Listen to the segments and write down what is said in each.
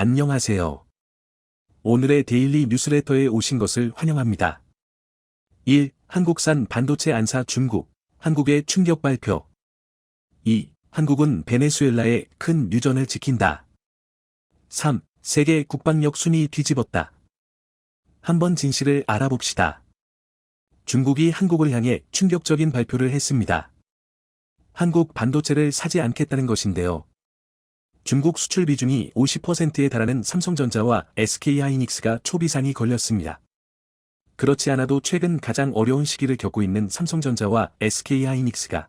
안녕하세요. 오늘의 데일리 뉴스레터에 오신 것을 환영합니다. 1. 한국산 반도체 안사 중국, 한국의 충격 발표. 2. 한국은 베네수엘라의 큰 유전을 지킨다. 3. 세계 국방력 순위 뒤집었다. 한번 진실을 알아봅시다. 중국이 한국을 향해 충격적인 발표를 했습니다. 한국 반도체를 사지 않겠다는 것인데요. 중국 수출 비중이 50%에 달하는 삼성전자와 SK하이닉스가 초비상이 걸렸습니다. 그렇지 않아도 최근 가장 어려운 시기를 겪고 있는 삼성전자와 SK하이닉스가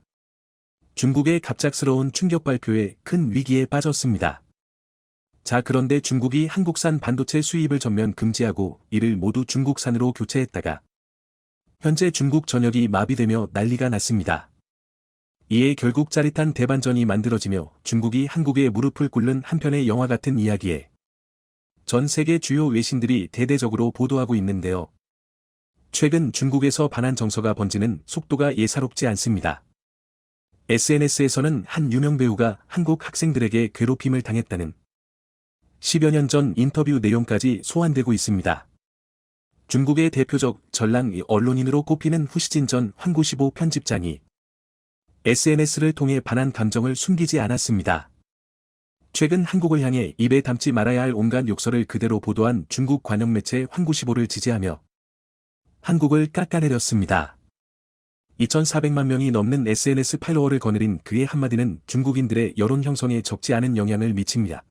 중국의 갑작스러운 충격 발표에 큰 위기에 빠졌습니다. 자 그런데 중국이 한국산 반도체 수입을 전면 금지하고 이를 모두 중국산으로 교체했다가 현재 중국 전역이 마비되며 난리가 났습니다. 이에 결국 짜릿한 대반전이 만들어지며 중국이 한국에 무릎을 꿇는 한편의 영화 같은 이야기에 전 세계 주요 외신들이 대대적으로 보도하고 있는데요. 최근 중국에서 반한 정서가 번지는 속도가 예사롭지 않습니다. SNS에서는 한 유명 배우가 한국 학생들에게 괴롭힘을 당했다는 10여 년 전 인터뷰 내용까지 소환되고 있습니다. 중국의 대표적 전랑 언론인으로 꼽히는 후시진 전 황구시보 편집장이 SNS를 통해 반한 감정을 숨기지 않았습니다. 최근 한국을 향해 입에 담지 말아야 할 온갖 욕설을 그대로 보도한 중국 관영 매체 황구시보를 지지하며 한국을 깎아내렸습니다. 2,400만 명이 넘는 SNS 팔로워를 거느린 그의 한마디는 중국인들의 여론 형성에 적지 않은 영향을 미칩니다.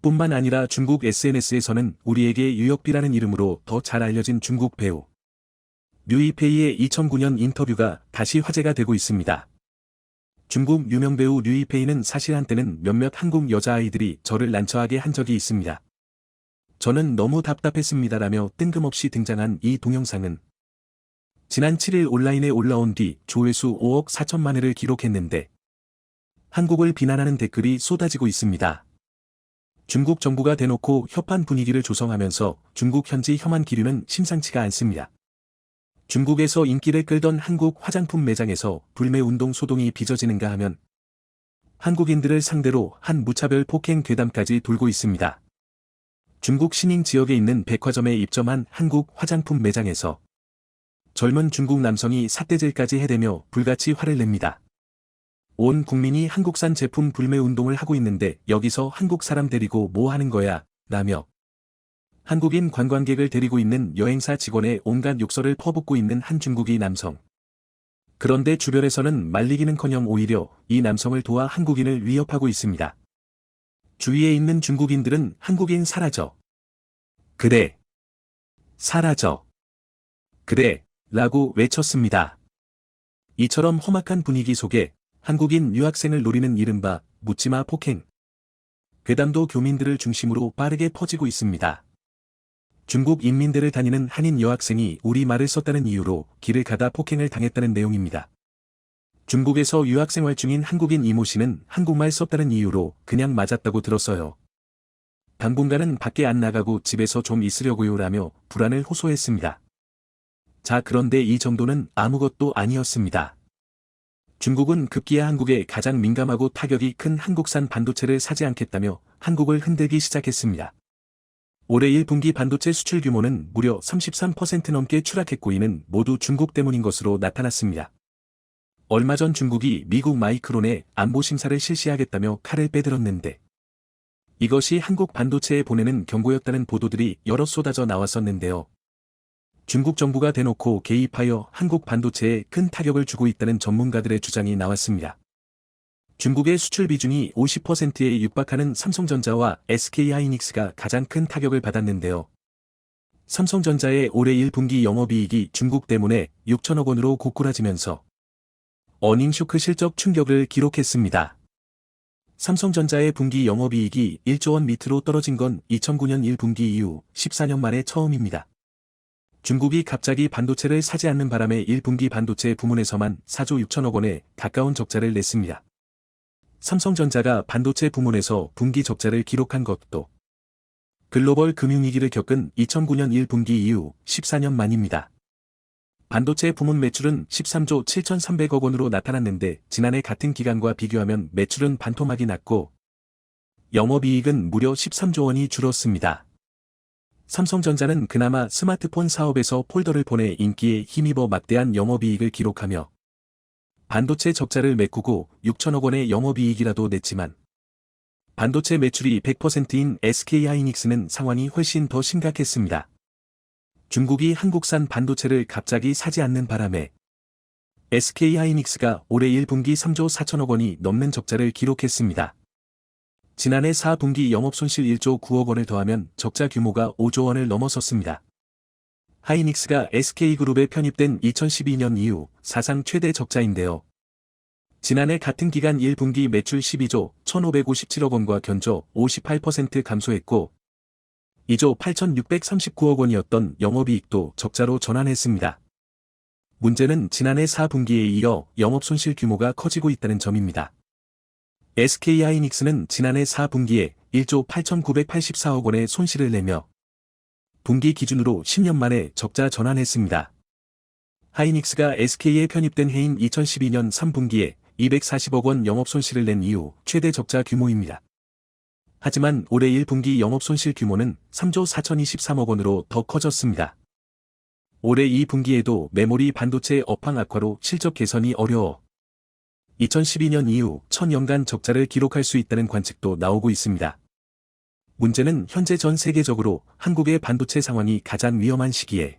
뿐만 아니라 중국 SNS에서는 우리에게 유역비라는 이름으로 더 잘 알려진 중국 배우 류이페이의 2009년 인터뷰가 다시 화제가 되고 있습니다. 중국 유명 배우 류이페이는 사실 한때는 몇몇 한국 여자아이들이 저를 난처하게 한 적이 있습니다. 저는 너무 답답했습니다라며 뜬금없이 등장한 이 동영상은 지난 7일 온라인에 올라온 뒤 조회수 5억 4천만 회를 기록했는데 한국을 비난하는 댓글이 쏟아지고 있습니다. 중국 정부가 대놓고 협한 분위기를 조성하면서 중국 현지 혐한 기류는 심상치가 않습니다. 중국에서 인기를 끌던 한국 화장품 매장에서 불매운동 소동이 빚어지는가 하면 한국인들을 상대로 한 무차별 폭행 괴담까지 돌고 있습니다. 중국 신잉 지역에 있는 백화점에 입점한 한국 화장품 매장에서 젊은 중국 남성이 삿대질까지 해대며 불같이 화를 냅니다. 온 국민이 한국산 제품 불매 운동을 하고 있는데 여기서 한국 사람 데리고 뭐 하는 거야, 라며 한국인 관광객을 데리고 있는 여행사 직원의 온갖 욕설을 퍼붓고 있는 한 중국이 남성. 그런데 주변에서는 말리기는커녕 오히려 이 남성을 도와 한국인을 위협하고 있습니다. 주위에 있는 중국인들은 한국인 사라져. 그래. 사라져. 그래. 라고 외쳤습니다. 이처럼 험악한 분위기 속에 한국인 유학생을 노리는 이른바 묻지마 폭행. 괴담도 교민들을 중심으로 빠르게 퍼지고 있습니다. 중국 인민대를 다니는 한인 여학생이 우리말을 썼다는 이유로 길을 가다 폭행을 당했다는 내용입니다. 중국에서 유학생활 중인 한국인 이모 씨는 한국말 썼다는 이유로 그냥 맞았다고 들었어요. 당분간은 밖에 안 나가고 집에서 좀 있으려고요 라며 불안을 호소했습니다. 자 그런데 이 정도는 아무것도 아니었습니다. 중국은 급기야 한국에 가장 민감하고 타격이 큰 한국산 반도체를 사지 않겠다며 한국을 흔들기 시작했습니다. 올해 1분기 반도체 수출 규모는 무려 33% 넘게 추락했고 이는 모두 중국 때문인 것으로 나타났습니다. 얼마 전 중국이 미국 마이크론에 안보 심사를 실시하겠다며 칼을 빼들었는데 이것이 한국 반도체에 보내는 경고였다는 보도들이 여러 쏟아져 나왔었는데요. 중국 정부가 대놓고 개입하여 한국 반도체에 큰 타격을 주고 있다는 전문가들의 주장이 나왔습니다. 중국의 수출 비중이 50%에 육박하는 삼성전자와 SK하이닉스가 가장 큰 타격을 받았는데요. 삼성전자의 올해 1분기 영업이익이 중국 때문에 6천억 원으로 고꾸라지면서 어닝쇼크 실적 충격을 기록했습니다. 삼성전자의 분기 영업이익이 1조 원 밑으로 떨어진 건 2009년 1분기 이후 14년 만에 처음입니다. 중국이 갑자기 반도체를 사지 않는 바람에 1분기 반도체 부문에서만 4조 6천억 원에 가까운 적자를 냈습니다. 삼성전자가 반도체 부문에서 분기 적자를 기록한 것도 글로벌 금융위기를 겪은 2009년 1분기 이후 14년 만입니다. 반도체 부문 매출은 13조 7,300억 원으로 나타났는데 지난해 같은 기간과 비교하면 매출은 반토막이 났고 영업이익은 무려 13조 원이 줄었습니다. 삼성전자는 그나마 스마트폰 사업에서 폴더를 보내 인기에 힘입어 막대한 영업이익을 기록하며 반도체 적자를 메꾸고 6천억 원의 영업이익이라도 냈지만 반도체 매출이 100%인 SK하이닉스는 상황이 훨씬 더 심각했습니다. 중국이 한국산 반도체를 갑자기 사지 않는 바람에 SK하이닉스가 올해 1분기 3조 4천억 원이 넘는 적자를 기록했습니다. 지난해 4분기 영업손실 1조 9억 원을 더하면 적자 규모가 5조 원을 넘어섰습니다. 하이닉스가 SK그룹에 편입된 2012년 이후 사상 최대 적자인데요. 지난해 같은 기간 1분기 매출 12조 1,557억 원과 견조 58% 감소했고 2조 8,639억 원이었던 영업이익도 적자로 전환했습니다. 문제는 지난해 4분기에 이어 영업손실 규모가 커지고 있다는 점입니다. SK하이닉스는 지난해 4분기에 1조 8,984억 원의 손실을 내며 분기 기준으로 10년 만에 적자 전환했습니다. 하이닉스가 SK에 편입된 해인 2012년 3분기에 240억 원 영업 손실을 낸 이후 최대 적자 규모입니다. 하지만 올해 1분기 영업 손실 규모는 3조 4,023억 원으로 더 커졌습니다. 올해 2분기에도 메모리 반도체 업황 악화로 실적 개선이 어려워 2012년 이후 천연간 적자를 기록할 수 있다는 관측도 나오고 있습니다. 문제는 현재 전 세계적으로 한국의 반도체 상황이 가장 위험한 시기에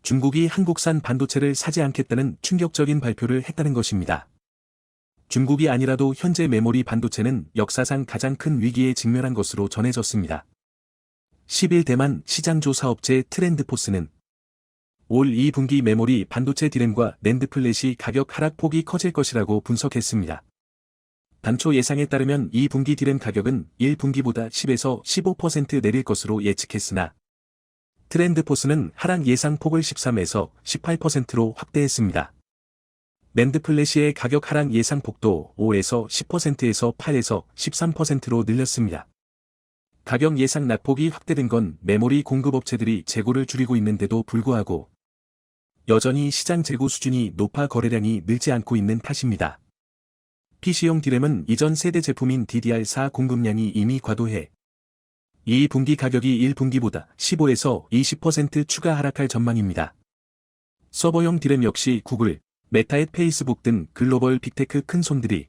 중국이 한국산 반도체를 사지 않겠다는 충격적인 발표를 했다는 것입니다. 중국이 아니라도 현재 메모리 반도체는 역사상 가장 큰 위기에 직면한 것으로 전해졌습니다. 10일 대만 시장조사 업체 트렌드포스는 올 2분기 메모리 반도체 디램과 낸드 플랫이 가격 하락폭이 커질 것이라고 분석했습니다. 당초 예상에 따르면 2분기 디램 가격은 1분기보다 10에서 15% 내릴 것으로 예측했으나 트렌드포스는 하락 예상 폭을 13에서 18%로 확대했습니다. 낸드 플래시의 가격 하락 예상 폭도 5에서 10%에서 8에서 13%로 늘렸습니다. 가격 예상 낙폭이 확대된 건 메모리 공급업체들이 재고를 줄이고 있는데도 불구하고 여전히 시장 재고 수준이 높아 거래량이 늘지 않고 있는 탓입니다. PC용 디램은 이전 세대 제품인 DDR4 공급량이 이미 과도해 2분기 가격이 1분기보다 15에서 20% 추가 하락할 전망입니다. 서버용 디램 역시 구글, 메타앳 페이스북 등 글로벌 빅테크 큰 손들이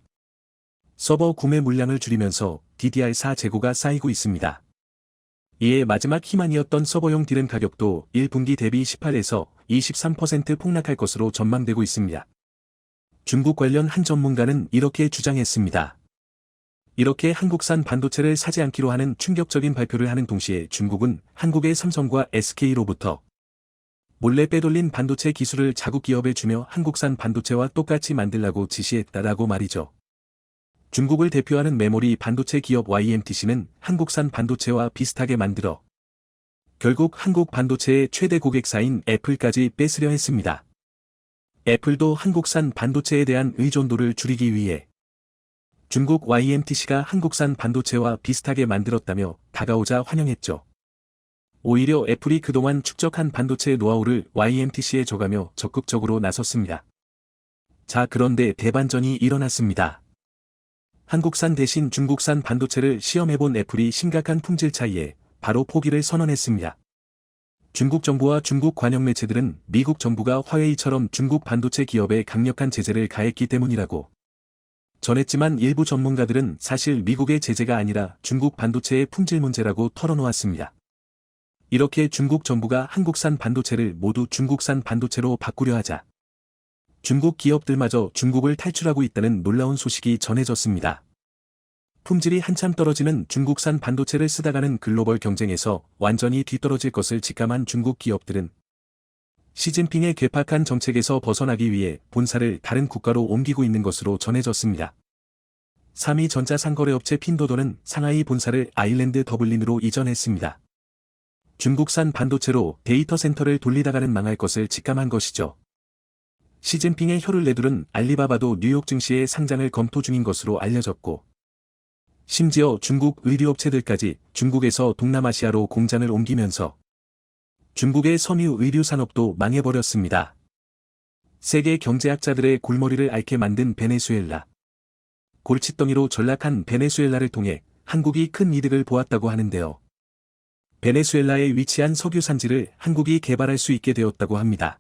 서버 구매 물량을 줄이면서 DDR4 재고가 쌓이고 있습니다. 이에 마지막 희망이었던 서버용 디램 가격도 1분기 대비 18에서 23% 폭락할 것으로 전망되고 있습니다. 중국 관련 한 전문가는 이렇게 주장했습니다. 이렇게 한국산 반도체를 사지 않기로 하는 충격적인 발표를 하는 동시에 중국은 한국의 삼성과 SK로부터 몰래 빼돌린 반도체 기술을 자국 기업에 주며 한국산 반도체와 똑같이 만들라고 지시했다라고 말이죠. 중국을 대표하는 메모리 반도체 기업 YMTC는 한국산 반도체와 비슷하게 만들어 결국 한국 반도체의 최대 고객사인 애플까지 뺏으려 했습니다. 애플도 한국산 반도체에 대한 의존도를 줄이기 위해 중국 YMTC가 한국산 반도체와 비슷하게 만들었다며 다가오자 환영했죠. 오히려 애플이 그동안 축적한 반도체 노하우를 YMTC에 줘가며 적극적으로 나섰습니다. 자 그런데 대반전이 일어났습니다. 한국산 대신 중국산 반도체를 시험해본 애플이 심각한 품질 차이에 바로 포기를 선언했습니다. 중국 정부와 중국 관영 매체들은 미국 정부가 화웨이처럼 중국 반도체 기업에 강력한 제재를 가했기 때문이라고 전했지만 일부 전문가들은 사실 미국의 제재가 아니라 중국 반도체의 품질 문제라고 털어놓았습니다. 이렇게 중국 정부가 한국산 반도체를 모두 중국산 반도체로 바꾸려 하자 중국 기업들마저 중국을 탈출하고 있다는 놀라운 소식이 전해졌습니다. 품질이 한참 떨어지는 중국산 반도체를 쓰다가는 글로벌 경쟁에서 완전히 뒤떨어질 것을 직감한 중국 기업들은 시진핑의 괴팍한 정책에서 벗어나기 위해 본사를 다른 국가로 옮기고 있는 것으로 전해졌습니다. 3위 전자 상거래업체 핀도도는 상하이 본사를 아일랜드 더블린으로 이전했습니다. 중국산 반도체로 데이터 센터를 돌리다가는 망할 것을 직감한 것이죠. 시진핑의 혀를 내두른 알리바바도 뉴욕 증시의 상장을 검토 중인 것으로 알려졌고 심지어 중국 의류업체들까지 중국에서 동남아시아로 공장을 옮기면서 중국의 섬유 의류 산업도 망해버렸습니다. 세계 경제학자들의 골머리를 앓게 만든 베네수엘라. 골칫덩이로 전락한 베네수엘라를 통해 한국이 큰 이득을 보았다고 하는데요. 베네수엘라에 위치한 석유 산지를 한국이 개발할 수 있게 되었다고 합니다.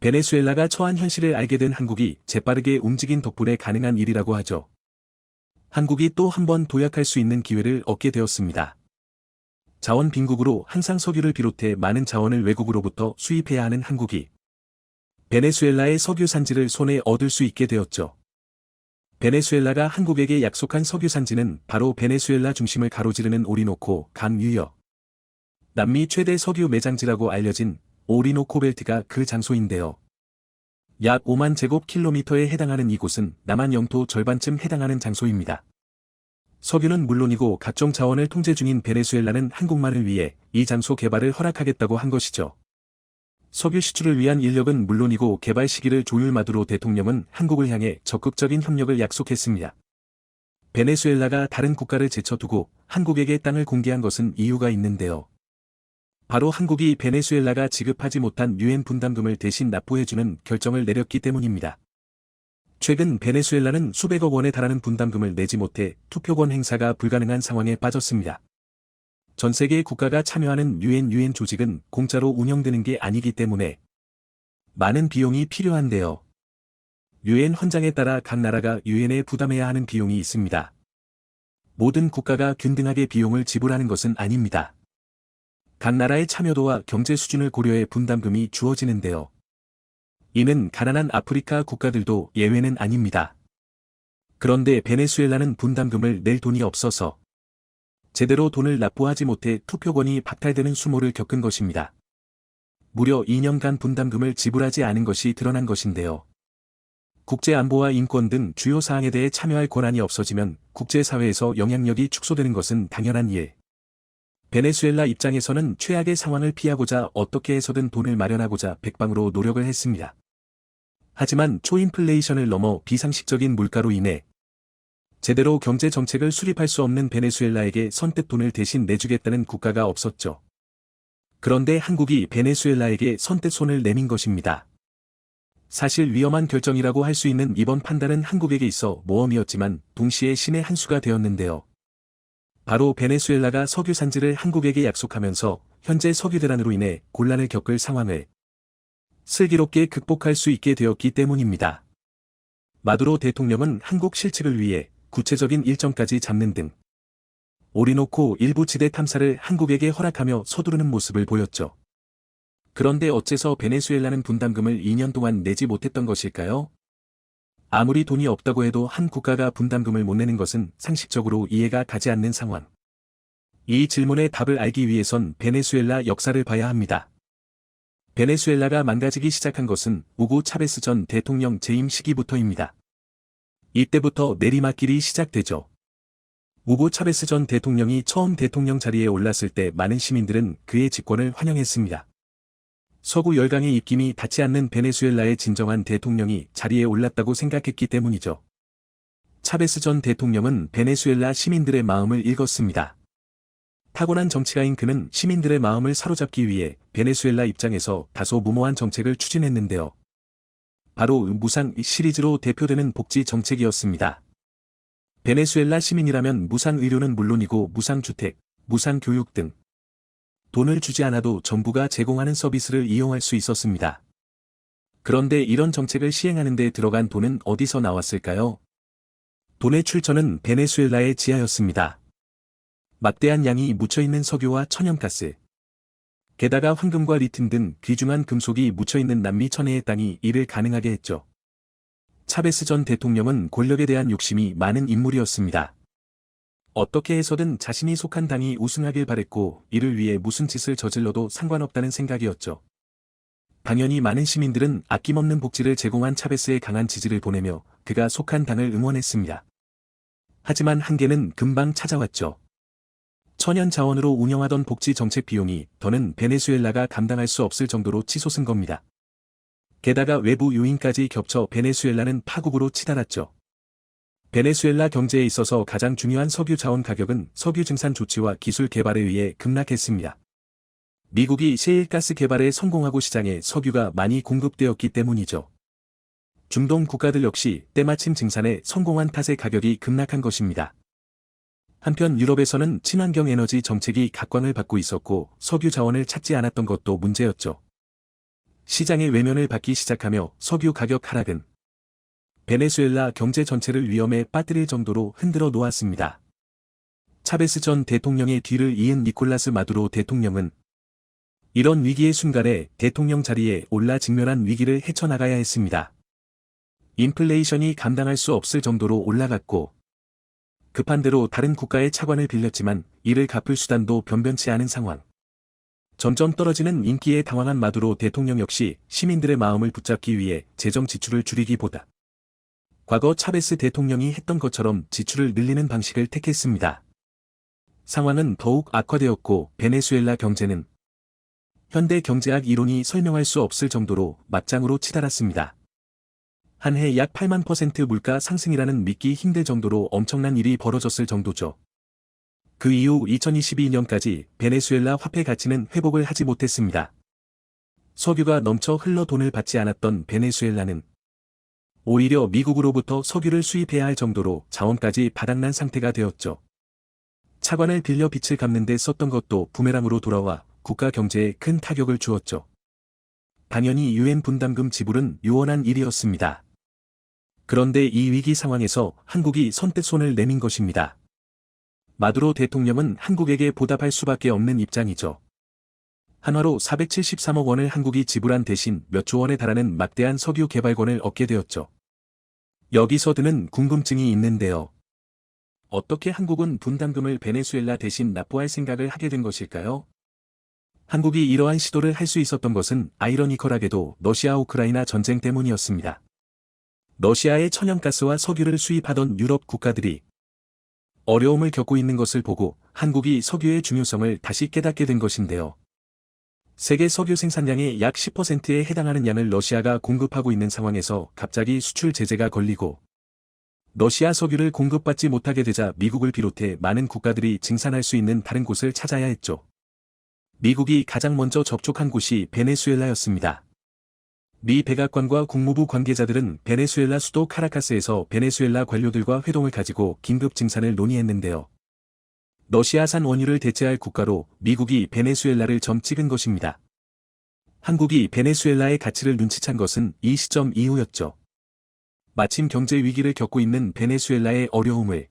베네수엘라가 처한 현실을 알게 된 한국이 재빠르게 움직인 덕분에 가능한 일이라고 하죠. 한국이 또 한 번 도약할 수 있는 기회를 얻게 되었습니다. 자원 빈국으로 항상 석유를 비롯해 많은 자원을 외국으로부터 수입해야 하는 한국이 베네수엘라의 석유 산지를 손에 얻을 수 있게 되었죠. 베네수엘라가 한국에게 약속한 석유 산지는 바로 베네수엘라 중심을 가로지르는 오리노코 강 유역. 남미 최대 석유 매장지라고 알려진 오리노코 벨트가 그 장소인데요. 약 5만 제곱킬로미터에 해당하는 이곳은 남한 영토 절반쯤 해당하는 장소입니다. 석유는 물론이고 각종 자원을 통제 중인 베네수엘라는 한국만을 위해 이 장소 개발을 허락하겠다고 한 것이죠. 석유 시출을 위한 인력은 물론이고 개발 시기를 조율 마두로 대통령은 한국을 향해 적극적인 협력을 약속했습니다. 베네수엘라가 다른 국가를 제쳐두고 한국에게 땅을 공개한 것은 이유가 있는데요. 바로 한국이 베네수엘라가 지급하지 못한 유엔 분담금을 대신 납부해주는 결정을 내렸기 때문입니다. 최근 베네수엘라는 수백억 원에 달하는 분담금을 내지 못해 투표권 행사가 불가능한 상황에 빠졌습니다. 전 세계 국가가 참여하는 유엔 유엔 조직은 공짜로 운영되는 게 아니기 때문에 많은 비용이 필요한데요. 유엔 헌장에 따라 각 나라가 유엔에 부담해야 하는 비용이 있습니다. 모든 국가가 균등하게 비용을 지불하는 것은 아닙니다. 각 나라의 참여도와 경제 수준을 고려해 분담금이 주어지는데요. 이는 가난한 아프리카 국가들도 예외는 아닙니다. 그런데 베네수엘라는 분담금을 낼 돈이 없어서 제대로 돈을 납부하지 못해 투표권이 박탈되는 수모를 겪은 것입니다. 무려 2년간 분담금을 지불하지 않은 것이 드러난 것인데요. 국제안보와 인권 등 주요 사항에 대해 참여할 권한이 없어지면 국제사회에서 영향력이 축소되는 것은 당연한 일. 베네수엘라 입장에서는 최악의 상황을 피하고자 어떻게 해서든 돈을 마련하고자 백방으로 노력을 했습니다. 하지만 초인플레이션을 넘어 비상식적인 물가로 인해 제대로 경제 정책을 수립할 수 없는 베네수엘라에게 선뜻 돈을 대신 내주겠다는 국가가 없었죠. 그런데 한국이 베네수엘라에게 선뜻 손을 내민 것입니다. 사실 위험한 결정이라고 할 수 있는 이번 판단은 한국에게 있어 모험이었지만 동시에 신의 한 수가 되었는데요. 바로 베네수엘라가 석유 산지를 한국에게 약속하면서 현재 석유 대란으로 인해 곤란을 겪을 상황을 슬기롭게 극복할 수 있게 되었기 때문입니다. 마두로 대통령은 한국 실측을 위해 구체적인 일정까지 잡는 등 오리노코 일부 지대 탐사를 한국에게 허락하며 서두르는 모습을 보였죠. 그런데 어째서 베네수엘라는 분담금을 2년 동안 내지 못했던 것일까요? 아무리 돈이 없다고 해도 한 국가가 분담금을 못 내는 것은 상식적으로 이해가 가지 않는 상황. 이 질문의 답을 알기 위해선 베네수엘라 역사를 봐야 합니다. 베네수엘라가 망가지기 시작한 것은 우고 차베스 전 대통령 재임 시기부터입니다. 이때부터 내리막길이 시작되죠. 우고 차베스 전 대통령이 처음 대통령 자리에 올랐을 때 많은 시민들은 그의 집권을 환영했습니다. 서구 열강의 입김이 닿지 않는 베네수엘라의 진정한 대통령이 자리에 올랐다고 생각했기 때문이죠. 차베스 전 대통령은 베네수엘라 시민들의 마음을 읽었습니다. 타고난 정치가인 그는 시민들의 마음을 사로잡기 위해 베네수엘라 입장에서 다소 무모한 정책을 추진했는데요. 바로 무상 시리즈로 대표되는 복지 정책이었습니다. 베네수엘라 시민이라면 무상 의료는 물론이고 무상 주택, 무상 교육 등 돈을 주지 않아도 정부가 제공하는 서비스를 이용할 수 있었습니다. 그런데 이런 정책을 시행하는 데 들어간 돈은 어디서 나왔을까요? 돈의 출처는 베네수엘라의 지하였습니다. 막대한 양이 묻혀있는 석유와 천연가스. 게다가 황금과 리튬 등 귀중한 금속이 묻혀있는 남미 천혜의 땅이 이를 가능하게 했죠. 차베스 전 대통령은 권력에 대한 욕심이 많은 인물이었습니다. 어떻게 해서든 자신이 속한 당이 우승하길 바랬고 이를 위해 무슨 짓을 저질러도 상관없다는 생각이었죠. 당연히 많은 시민들은 아낌없는 복지를 제공한 차베스의 강한 지지를 보내며 그가 속한 당을 응원했습니다. 하지만 한계는 금방 찾아왔죠. 천연 자원으로 운영하던 복지 정책 비용이 더는 베네수엘라가 감당할 수 없을 정도로 치솟은 겁니다. 게다가 외부 요인까지 겹쳐 베네수엘라는 파국으로 치달았죠. 베네수엘라 경제에 있어서 가장 중요한 석유 자원 가격은 석유 증산 조치와 기술 개발에 의해 급락했습니다. 미국이 셰일가스 개발에 성공하고 시장에 석유가 많이 공급되었기 때문이죠. 중동 국가들 역시 때마침 증산에 성공한 탓에 가격이 급락한 것입니다. 한편 유럽에서는 친환경 에너지 정책이 각광을 받고 있었고 석유 자원을 찾지 않았던 것도 문제였죠. 시장의 외면을 받기 시작하며 석유 가격 하락은 베네수엘라 경제 전체를 위험에 빠뜨릴 정도로 흔들어 놓았습니다. 차베스 전 대통령의 뒤를 이은 니콜라스 마두로 대통령은 이런 위기의 순간에 대통령 자리에 올라 직면한 위기를 헤쳐나가야 했습니다. 인플레이션이 감당할 수 없을 정도로 올라갔고 급한 대로 다른 국가의 차관을 빌렸지만 이를 갚을 수단도 변변치 않은 상황. 점점 떨어지는 인기에 당황한 마두로 대통령 역시 시민들의 마음을 붙잡기 위해 재정 지출을 줄이기보다 과거 차베스 대통령이 했던 것처럼 지출을 늘리는 방식을 택했습니다. 상황은 더욱 악화되었고 베네수엘라 경제는 현대 경제학 이론이 설명할 수 없을 정도로 맞짱으로 치달았습니다. 한 해 약 8만 퍼센트 물가 상승이라는 믿기 힘들 정도로 엄청난 일이 벌어졌을 정도죠. 그 이후 2022년까지 베네수엘라 화폐 가치는 회복을 하지 못했습니다. 석유가 넘쳐 흘러 돈을 받지 않았던 베네수엘라는 오히려 미국으로부터 석유를 수입해야 할 정도로 자원까지 바닥난 상태가 되었죠. 차관을 빌려 빚을 갚는 데 썼던 것도 부메랑으로 돌아와 국가 경제에 큰 타격을 주었죠. 당연히 유엔 분담금 지불은 요원한 일이었습니다. 그런데 이 위기 상황에서 한국이 선뜻 손을 내민 것입니다. 마두로 대통령은 한국에게 보답할 수밖에 없는 입장이죠. 한화로 473억 원을 한국이 지불한 대신 몇 조 원에 달하는 막대한 석유 개발권을 얻게 되었죠. 여기서 드는 궁금증이 있는데요. 어떻게 한국은 분담금을 베네수엘라 대신 납부할 생각을 하게 된 것일까요? 한국이 이러한 시도를 할 수 있었던 것은 아이러니컬하게도 러시아 우크라이나 전쟁 때문이었습니다. 러시아의 천연가스와 석유를 수입하던 유럽 국가들이 어려움을 겪고 있는 것을 보고 한국이 석유의 중요성을 다시 깨닫게 된 것인데요. 세계 석유 생산량의 약 10%에 해당하는 양을 러시아가 공급하고 있는 상황에서 갑자기 수출 제재가 걸리고 러시아 석유를 공급받지 못하게 되자 미국을 비롯해 많은 국가들이 증산할 수 있는 다른 곳을 찾아야 했죠. 미국이 가장 먼저 접촉한 곳이 베네수엘라였습니다. 미 백악관과 국무부 관계자들은 베네수엘라 수도 카라카스에서 베네수엘라 관료들과 회동을 가지고 긴급 증산을 논의했는데요. 러시아산 원유를 대체할 국가로 미국이 베네수엘라를 점 찍은 것입니다. 한국이 베네수엘라의 가치를 눈치챈 것은 이 시점 이후였죠. 마침 경제 위기를 겪고 있는 베네수엘라의 어려움을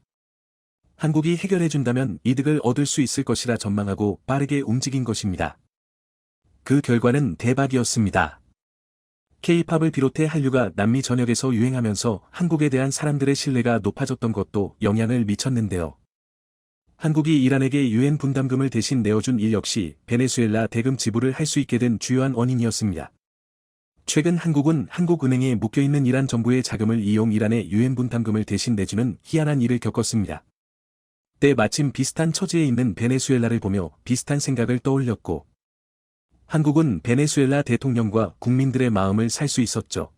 한국이 해결해준다면 이득을 얻을 수 있을 것이라 전망하고 빠르게 움직인 것입니다. 그 결과는 대박이었습니다. K-팝을 비롯해 한류가 남미 전역에서 유행하면서 한국에 대한 사람들의 신뢰가 높아졌던 것도 영향을 미쳤는데요. 한국이 이란에게 유엔 분담금을 대신 내어준 일 역시 베네수엘라 대금 지불을 할 수 있게 된 주요한 원인이었습니다. 최근 한국은 한국은행에 묶여있는 이란 정부의 자금을 이용 이란의 유엔 분담금을 대신 내주는 희한한 일을 겪었습니다. 때 마침 비슷한 처지에 있는 베네수엘라를 보며 비슷한 생각을 떠올렸고 한국은 베네수엘라 대통령과 국민들의 마음을 살 수 있었죠.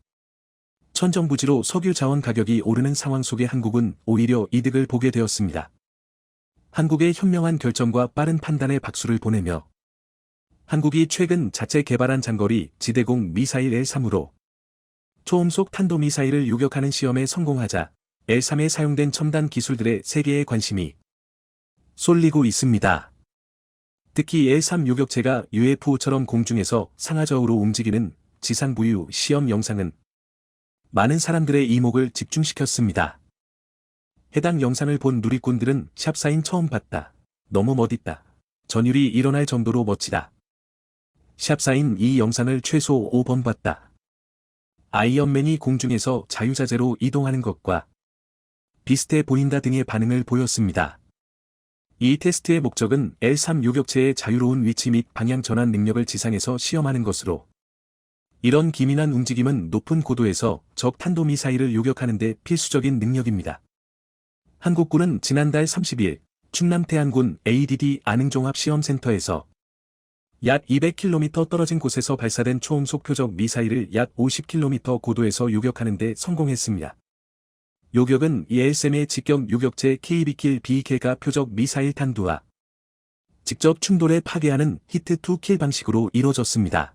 천정부지로 석유 자원 가격이 오르는 상황 속에 한국은 오히려 이득을 보게 되었습니다. 한국의 현명한 결정과 빠른 판단에 박수를 보내며 한국이 최근 자체 개발한 장거리 지대공 미사일 L3으로 초음속 탄도미사일을 요격하는 시험에 성공하자 L3에 사용된 첨단 기술들의 세계의 관심이 쏠리고 있습니다. 특히 L3 요격체가 UFO처럼 공중에서 상하좌우로 움직이는 지상 부유 시험 영상은 많은 사람들의 이목을 집중시켰습니다. 해당 영상을 본 누리꾼들은 샵사인 처음 봤다. 너무 멋있다. 전율이 일어날 정도로 멋지다. 샵사인 이 영상을 최소 5번 봤다. 아이언맨이 공중에서 자유자재로 이동하는 것과 비슷해 보인다 등의 반응을 보였습니다. 이 테스트의 목적은 L3 요격체의 자유로운 위치 및 방향 전환 능력을 지상에서 시험하는 것으로 이런 기민한 움직임은 높은 고도에서 적 탄도미사일을 요격하는 데 필수적인 능력입니다. 한국군은 지난달 30일 충남 태안군 ADD 안흥종합시험센터에서 약 200km 떨어진 곳에서 발사된 초음속 표적 미사일을 약 50km 고도에서 요격하는 데 성공했습니다. 요격은 ELSM의 직격 요격체 KB킬 BK가 표적 미사일 탄두와 직접 충돌에 파괴하는 히트2킬 방식으로 이뤄졌습니다.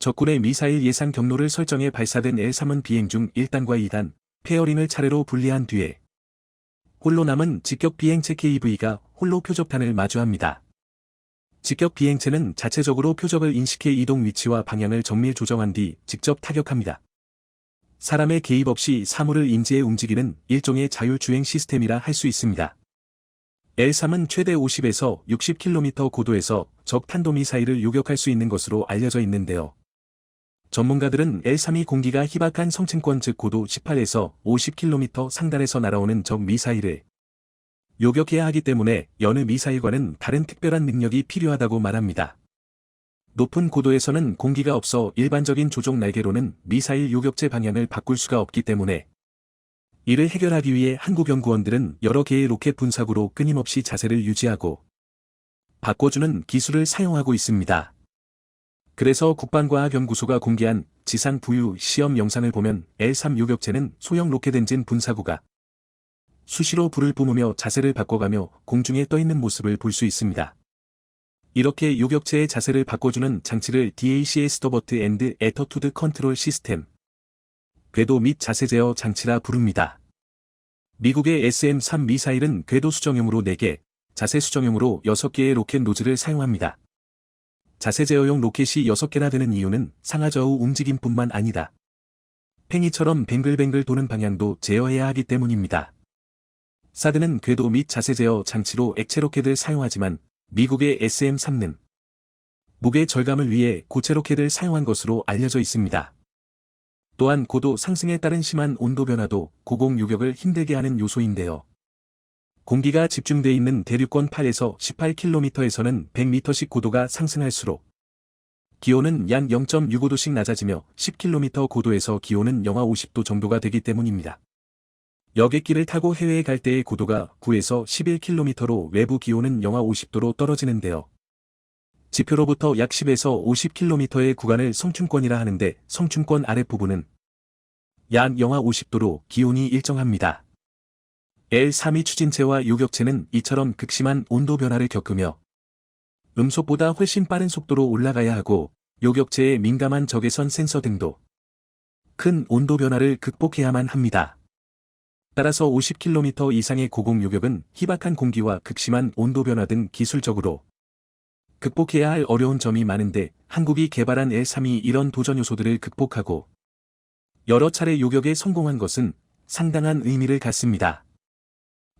적군의 미사일 예상 경로를 설정해 발사된 L3은 비행 중 1단과 2단, 페어링을 차례로 분리한 뒤에 홀로 남은 직격 비행체 KV가 홀로 표적탄을 마주합니다. 직격 비행체는 자체적으로 표적을 인식해 이동 위치와 방향을 정밀 조정한 뒤 직접 타격합니다. 사람의 개입 없이 사물을 인지해 움직이는 일종의 자율주행 시스템이라 할 수 있습니다. L3은 최대 50에서 60km 고도에서 적 탄도미사일을 요격할 수 있는 것으로 알려져 있는데요. 전문가들은 L3이 공기가 희박한 성층권 즉 고도 18에서 50km 상단에서 날아오는 적 미사일을 요격해야 하기 때문에 여느 미사일과는 다른 특별한 능력이 필요하다고 말합니다. 높은 고도에서는 공기가 없어 일반적인 조종 날개로는 미사일 요격제 방향을 바꿀 수가 없기 때문에 이를 해결하기 위해 한국 연구원들은 여러 개의 로켓 분사구로 끊임없이 자세를 유지하고 바꿔주는 기술을 사용하고 있습니다. 그래서 국방과학연구소가 공개한 지상 부유 시험 영상을 보면 L3 요격체는 소형 로켓 엔진 분사구가 수시로 불을 뿜으며 자세를 바꿔가며 공중에 떠있는 모습을 볼 수 있습니다. 이렇게 요격체의 자세를 바꿔주는 장치를 DACA 스토버트 앤드 애터투드 컨트롤 시스템 궤도 및 자세 제어 장치라 부릅니다. 미국의 SM-3 미사일은 궤도 수정용으로 4개, 자세 수정용으로 6개의 로켓 노즐을 사용합니다. 자세 제어용 로켓이 6개나 되는 이유는 상하좌우 움직임뿐만 아니다. 팽이처럼 뱅글뱅글 도는 방향도 제어해야 하기 때문입니다. 사드는 궤도 및 자세 제어 장치로 액체 로켓을 사용하지만 미국의 SM-3는 무게 절감을 위해 고체 로켓을 사용한 것으로 알려져 있습니다. 또한 고도 상승에 따른 심한 온도 변화도 고공 요격을 힘들게 하는 요소인데요. 공기가 집중돼 있는 대륙권 8에서 18km에서는 100m씩 고도가 상승할수록 기온은 약 0.65도씩 낮아지며 10km 고도에서 기온은 영하 50도 정도가 되기 때문입니다. 여객기를 타고 해외에 갈 때의 고도가 9에서 11km로 외부 기온은 영하 50도로 떨어지는데요. 지표로부터 약 10에서 50km의 구간을 성춘권이라 하는데 성춘권 아랫부분은 약 영하 50도로 기온이 일정합니다. L3이 추진체와 요격체는 이처럼 극심한 온도 변화를 겪으며 음속보다 훨씬 빠른 속도로 올라가야 하고 요격체에 민감한 적외선 센서 등도 큰 온도 변화를 극복해야만 합니다. 따라서 50km 이상의 고공 요격은 희박한 공기와 극심한 온도 변화 등 기술적으로 극복해야 할 어려운 점이 많은데 한국이 개발한 L3이 이런 도전 요소들을 극복하고 여러 차례 요격에 성공한 것은 상당한 의미를 갖습니다.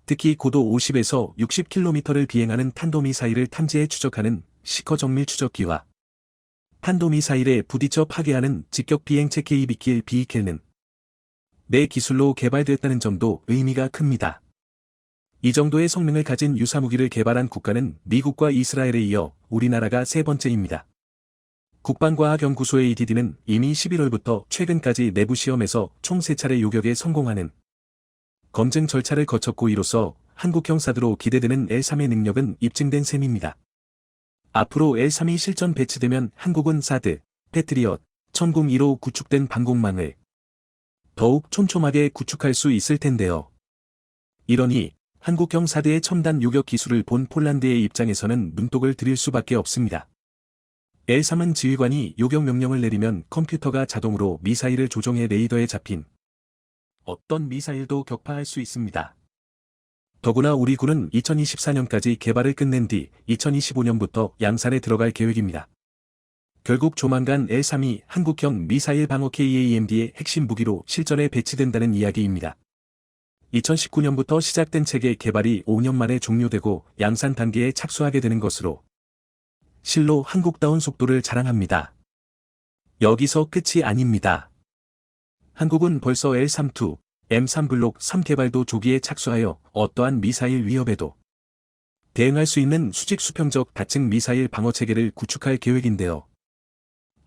특히 고도 50에서 60km를 비행하는 탄도미사일을 탐지해 추적하는 시커 정밀 추적기와 탄도미사일에 부딪혀 파괴하는 직격 비행체 KBKL 비이켈는 내 기술로 개발됐다는 점도 의미가 큽니다. 이 정도의 성능을 가진 유사무기를 개발한 국가는 미국과 이스라엘에 이어 우리나라가 세 번째입니다. 국방과학연구소의 EDD는 이미 11월부터 최근까지 내부 시험에서 총 3차례 요격에 성공하는 검증 절차를 거쳤고 이로써 한국 형 사드로 기대되는 L3의 능력은 입증된 셈입니다. 앞으로 L3이 실전 배치되면 한국은 사드, 패트리엇, 천공 2로 구축된 방공망을 더욱 촘촘하게 구축할 수 있을 텐데요. 이러니 한국형 사드의 첨단 요격 기술을 본 폴란드의 입장에서는 눈독을 들일 수밖에 없습니다. L3은 지휘관이 요격 명령을 내리면 컴퓨터가 자동으로 미사일을 조종해 레이더에 잡힌 어떤 미사일도 격파할 수 있습니다. 더구나 우리 군은 2024년까지 개발을 끝낸 뒤 2025년부터 양산에 들어갈 계획입니다. 결국 조만간 L3이 한국형 미사일 방어 KAMD의 핵심 무기로 실전에 배치된다는 이야기입니다. 2019년부터 시작된 체계 개발이 5년 만에 종료되고 양산 단계에 착수하게 되는 것으로 실로 한국다운 속도를 자랑합니다. 여기서 끝이 아닙니다. 한국은 벌써 L32, M3 블록 3 개발도 조기에 착수하여 어떠한 미사일 위협에도 대응할 수 있는 수직 수평적 다층 미사일 방어 체계를 구축할 계획인데요.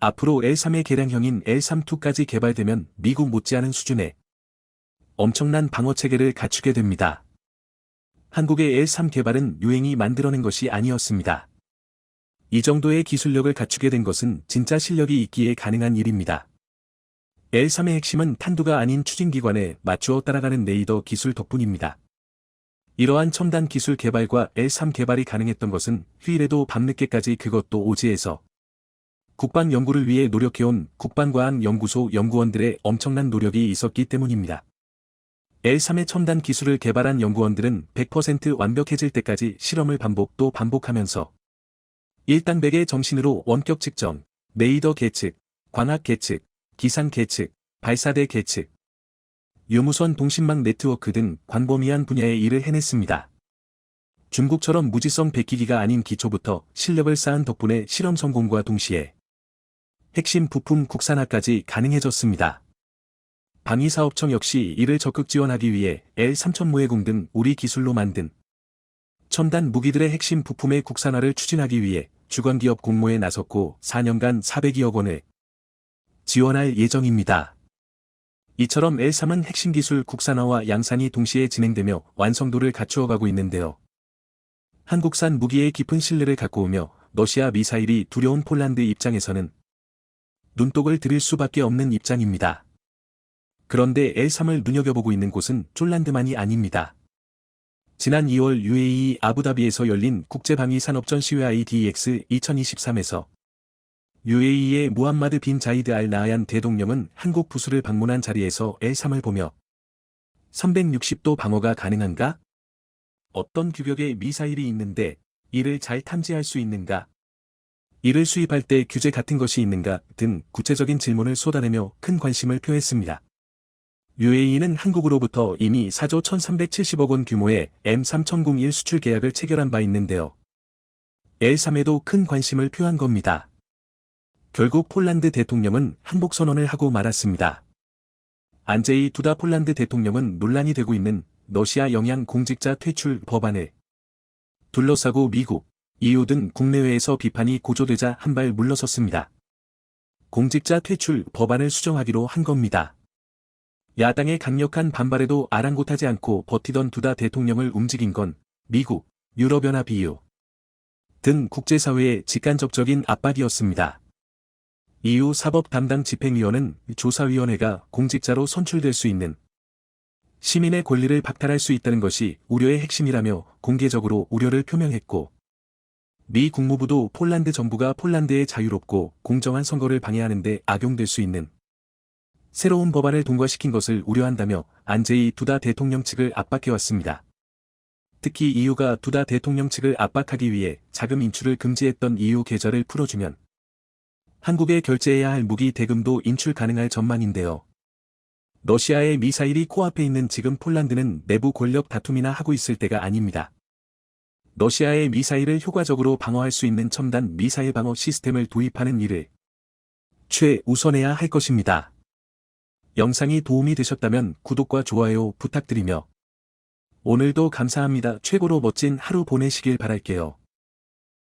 앞으로 L3의 개량형인 L32까지 개발되면 미국 못지않은 수준의 엄청난 방어 체계를 갖추게 됩니다. 한국의 L3 개발은 유행이 만들어낸 것이 아니었습니다. 이 정도의 기술력을 갖추게 된 것은 진짜 실력이 있기에 가능한 일입니다. L3의 핵심은 탄두가 아닌 추진기관에 맞추어 따라가는 레이더 기술 덕분입니다. 이러한 첨단 기술 개발과 L3 개발이 가능했던 것은 휴일에도 밤늦게까지 그것도 오지에서 국방 연구를 위해 노력해온 국방과학 연구소 연구원들의 엄청난 노력이 있었기 때문입니다. L3의 첨단 기술을 개발한 연구원들은 100% 완벽해질 때까지 실험을 반복 또 반복하면서 일당백의 정신으로 원격 측정, 레이더 계측, 광학 계측, 기상 계측, 발사대 계측, 유무선 동신망 네트워크 등 광범위한 분야의 일을 해냈습니다. 중국처럼 무지성 백기기가 아닌 기초부터 실력을 쌓은 덕분에 실험 성공과 동시에 핵심 부품 국산화까지 가능해졌습니다. 방위사업청 역시 이를 적극 지원하기 위해 L3000 모해공 등 우리 기술로 만든 첨단 무기들의 핵심 부품의 국산화를 추진하기 위해 주관기업 공모에 나섰고 4년간 400여억 원을 지원할 예정입니다. 이처럼 L3은 핵심 기술 국산화와 양산이 동시에 진행되며 완성도를 갖추어가고 있는데요. 한국산 무기에 깊은 신뢰를 갖고 오며 러시아 미사일이 두려운 폴란드 입장에서는 눈독을 들일 수밖에 없는 입장입니다. 그런데 L3을 눈여겨보고 있는 곳은 쫄란드만이 아닙니다. 지난 2월 UAE 아부다비에서 열린 국제방위산업전 시회 IDX 2023에서 UAE의 무함마드 빈 자이드 알 나얀 대통령은 한국 부수를 방문한 자리에서 L3을 보며 360도 방어가 가능한가? 어떤 규격의 미사일이 있는데 이를 잘 탐지할 수 있는가? 이를 수입할 때 규제 같은 것이 있는가 등 구체적인 질문을 쏟아내며 큰 관심을 표했습니다. UAE는 한국으로부터 이미 4조 1370억 원 규모의 M3001 수출 계약을 체결한 바 있는데요. L3에도 큰 관심을 표한 겁니다. 결국 폴란드 대통령은 한복 선언을 하고 말았습니다. 안제이 두다 폴란드 대통령은 논란이 되고 있는 러시아 영양 공직자 퇴출 법안을 둘러싸고 미국, EU 등 국내외에서 비판이 고조되자 한 발 물러섰습니다. 공직자 퇴출 법안을 수정하기로 한 겁니다. 야당의 강력한 반발에도 아랑곳하지 않고 버티던 두다 대통령을 움직인 건 미국, 유럽연합 EU 등 국제사회의 직간접적인 압박이었습니다. EU 사법 담당 집행위원은 조사위원회가 공직자로 선출될 수 있는 시민의 권리를 박탈할 수 있다는 것이 우려의 핵심이라며 공개적으로 우려를 표명했고 미 국무부도 폴란드 정부가 폴란드의 자유롭고 공정한 선거를 방해하는 데 악용될 수 있는 새로운 법안을 통과시킨 것을 우려한다며 안제이 두다 대통령 측을 압박해왔습니다. 특히 EU가 두다 대통령 측을 압박하기 위해 자금 인출을 금지했던 EU 계좌를 풀어주면 한국에 결제해야 할 무기 대금도 인출 가능할 전망인데요. 러시아의 미사일이 코앞에 있는 지금 폴란드는 내부 권력 다툼이나 하고 있을 때가 아닙니다. 러시아의 미사일을 효과적으로 방어할 수 있는 첨단 미사일 방어 시스템을 도입하는 일을 최우선해야 할 것입니다. 영상이 도움이 되셨다면 구독과 좋아요 부탁드리며 오늘도 감사합니다. 최고로 멋진 하루 보내시길 바랄게요.